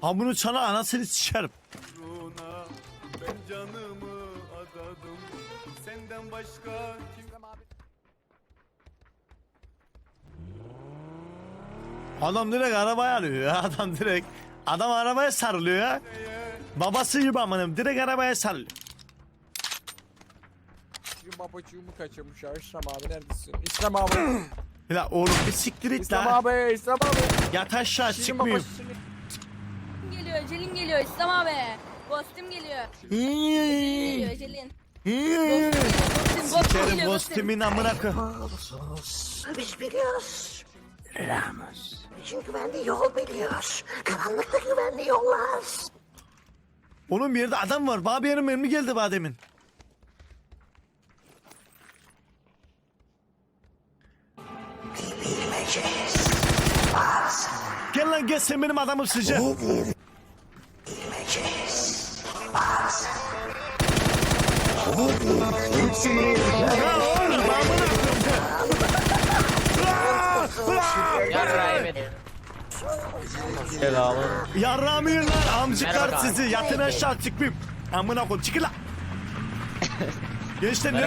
Ha bunu çana anasını sikerim. ben canımı adadım. Senden başka kim Adam direkt arabaya alıyor ya. Adam direkt. Adam arabaya sarılıyor ya. Babası gibi amınım. Direkt arabaya sarılıyor. Babacığımı kaçırmış ya. İslam abi neredesin? İslam abi. Ya oğlum bir siktir it İslam la. abi. İslam abi. Yat aşağı Şirin çıkmayayım. geliyor, Celin geliyor, İslam abi. Ghostim geliyor. Celin geliyor, Celin. Ghostim Sikerim geliyor, Ghostim. Ghostim'in amına koyayım. Biz biliyoruz. Ramos. Çünkü güvenli yol biliyor. Karanlıkta güvenli yollar. Onun bir yerde adam var. Bana bir yerin mermi geldi bana demin. Bilmeyeceğiz. Gel lan gel sen benim adamım sıcak. Bilmeyeceğiz. Ya oğlum amına Yarrağımı yiyin lan amcıklar sizi. Yatın aşağı çıkmayayım. Amına koyayım çıkın lan. Gençler nereye